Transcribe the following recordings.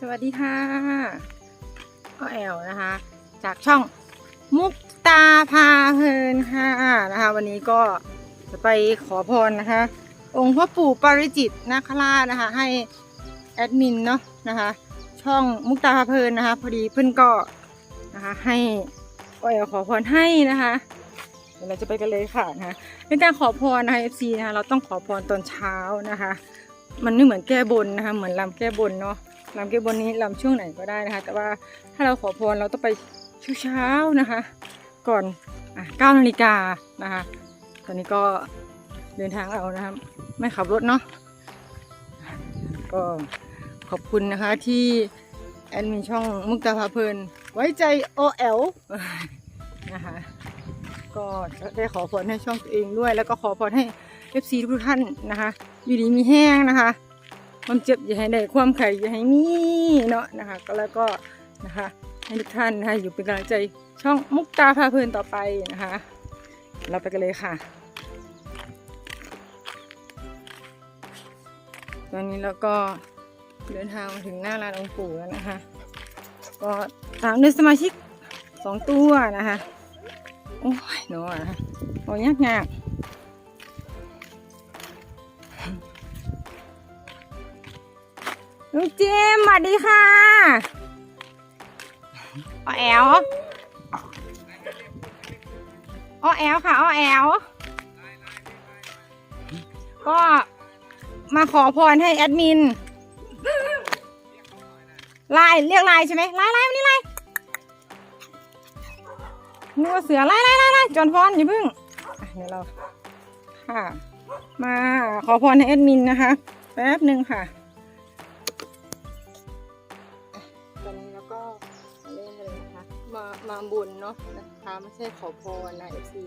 สวัสดีค่ะอ้อแอลนะคะ จากช่องมุกตาพาเพลินค่ะนะคะ วันนี้ก็จะไปขอพรนะคะ องค์พ่อปู่ปาริจิตนาคราชนะคะ ให้แอดมินเนาะนะคะ ช่องมุกตาพาเพลินนะคะ พอดีเพื่อนก็นะคะ ให้อ้อแอลขอพรให้นะคะเดี๋ยวเราจะไปกันเลยค่ะนะคะในการขอพรนะคะ FC นะคะเราต้องขอพรตอนเช้านะคะ มันไม่เหมือนแก้บนนะคะ เหมือนลำแก้บนเนาะ ลำแก้บนนี้ลำช่วงไหนก็ได้นะคะ แต่ว่าถ้าเราขอพรเราต้องไปเช้าๆนะคะ ก่อนอะ9นาฬิกานะคะ ตอนนี้ก็เดินทางเอานะคะไม่ขับรถเนาะก็ขอบคุณนะคะที่แอดมินช่องมุกตาพาเพลินไว้ใจโอเอลนะคะ ก็ได้ขอพรให้ช่องตัวเองด้วย แล้วก็ขอพรให้ FC ทุกท่านนะคะอยู่ดีมีแห้งนะคะ ความเจ็บอย่าให้ได้ความไข่อย่าให้มีเนาะนะคะก็แล้วก็นะคะให้ทุกท่านนะคะอยู่เป็นกำลังใจช่องมุกตาพาเพลินต่อไปนะคะ เราไปกันเลยค่ะ ตอนนี้เราก็เดินทางมาถึงหน้าร้านองค์ปู่แล้วนะคะ ก็ตามด้วยสมาชิกสองตัวนะคะ โอ้ยหนูอะโอ้ยยากยาก ลูกเจมส์สวัสดีค่ะอ้อแอลอ้อแอลค่ะอ้อแอลก็มาขอพรให้แอดมินไลน์เรียกไลน์ใช่ไหมไลน์ไลน์วันนี้ไลน์นึกว่าเสือไล่ไล่ไล่ไล่จอนฟอนอย่าเพึ่งอะเดี๋ยวเราค่ะ มาขอพรให้แอดมินนะคะ แป๊บหนึ่งค่ะ ก็มาเล่นกันเลยนะคะ มามาบุญเนาะนะคะไม่ใช่ขอพรนะเอฟซี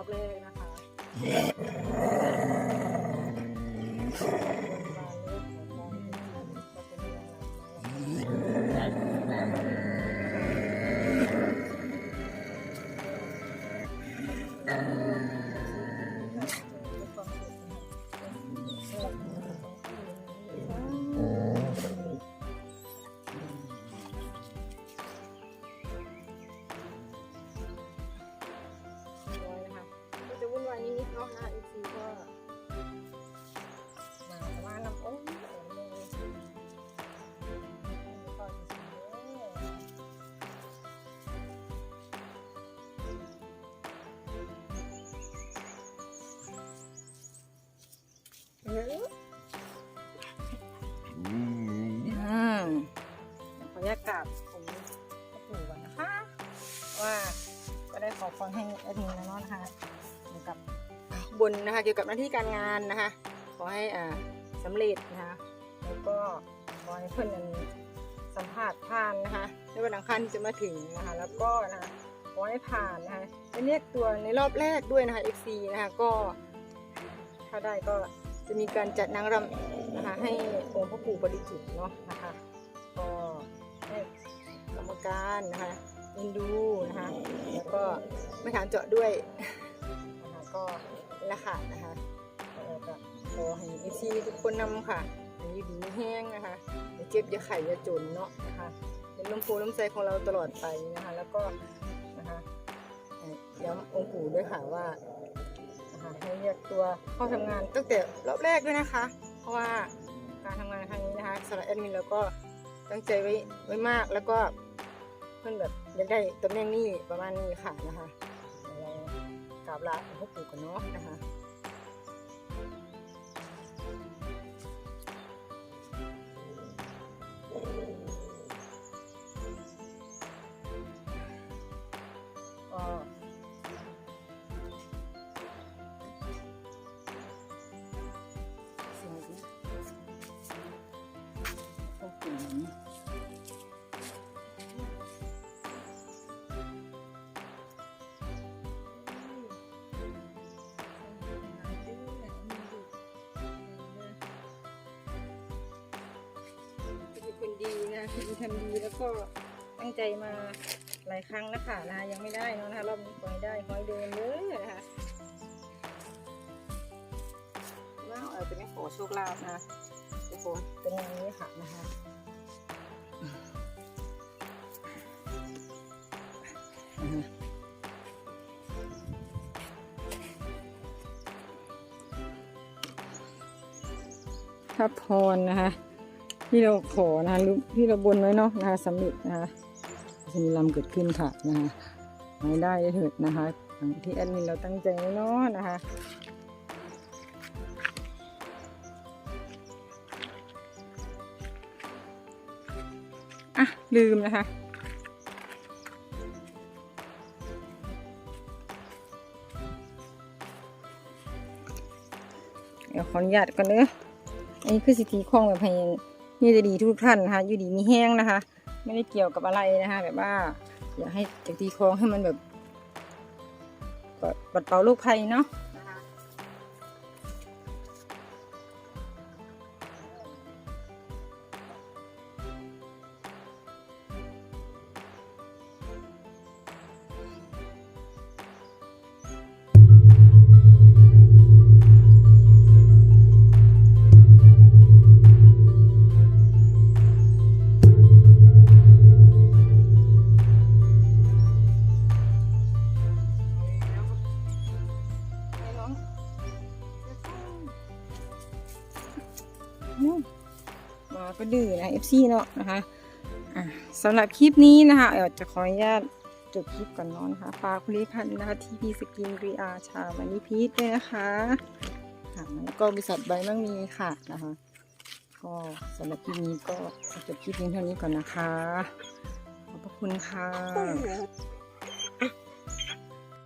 อบแรกนะคะ อกของการเป็นท่านก็เป็นนางรำมาแล้วเยอะอืมอืมขออนุญาตกราบผมพ่อปู่ก่อนนะคะ ว่าก็ได้ขอพรให้แอดมินนะเนะนะคะเกี่ยวกับบนนะคะ เกี่ยวกับหน้าที่การงานนะคะ ขอให้อ่าสำเร็จนะคะแล้วก็ขอให้เพื่อนนั้นสัมผัสผ่านนะคะในวันอังคารที่จะมาถึงนะคะ แล้วก็นะคะขอให้ผ่านนะคะจะเรียกตัวในรอบแรกด้วยนะคะ FC นะคะก็ถ้าได้ก็ จะมีการจัดนางรำนะคะให้องค์พระปู่บริจิตเนาะนะคะก็ให้กรรมการนะคะอ็นดูนะคะแล้วก็ไม่ถามเจาะด้วยนะคะก็นี่แหละค่ะนะคะก็ขอให้เอซีทุกคนนำค่ะอยู่ดีแห้งนะคะอย่าเจ็บอย่าไข่อย่าจนเนาะนะคะเป็นลมโพลมใจของเราตลอดไปนะคะ แล้วก็นะคะย้ำองค์ปู่ด้วยค่ะว่า นะคะให้เรียกตัวเข้าทำงานตั้งแต่รอบแรกด้วยนะคะ เพราะว่าการทำงานครั้งนี้นะคะสำหรับแอดมินแล้วก็ตั้งใจไว้ไว้มากแล้วก็เพื่อนแบบอยากได้ตำแหน่งนี้ประมาณนี้ค่ะนะคะเรากราบลาพ่อปู่กันเนาะนะคะ ดีทำดีแล้วก็ตั้งใจมาหลายครั้งแล้วค่ะนะยังไม่ได้นอะนะคะรอบนี้ขอให้ได้ขอให้เดินเลยนะคะว่าเราจะไม่ขอโชคลาภนะจะขอเป็นอย่างนี้ค่ะนะคะอือฮึถ้าพรนะคะ ที่เราขอนะคะที่เราบนไว้เนาะนะคะสำเร็จนะคะจะมีลำเกิดขึ้นค่ะนะคะให้ได้เถิดนะคะที่แอดมินเราตั้งใจไว้เนาะนะคะอะลืมนะคะเดี๋ยวขออนุญาตก่อนเด้ออันนี้คือสิทธิข้องแบบให้นี่ นี่จะดีทุกท่านนะคะอยู่ดีมีแห้งนะคะ ไม่ได้เกี่ยวกับอะไรนะคะ แบบว่า อยากให้จากตีคลองให้มันแบบปัดเป่าโรคภัยเนาะ ดื้อนะ FC เนาะนะคะะสำหรับคลิปนี้นะคะเออจะขออนุญาตจบคลิปก่อนนอนนะคะฝากผลิตภัณฑ์นะคะทีพีสกินรีอาชามันนี่พีทด้วยนะคะค่ะแล้วก็บริษัทใบมั่งมีค่ะนะคะก็สำหรับคลิปนี้ก็จบคลิปนี้เท่านี้ก่อนนะคะ ขอบพระคุณค่ะ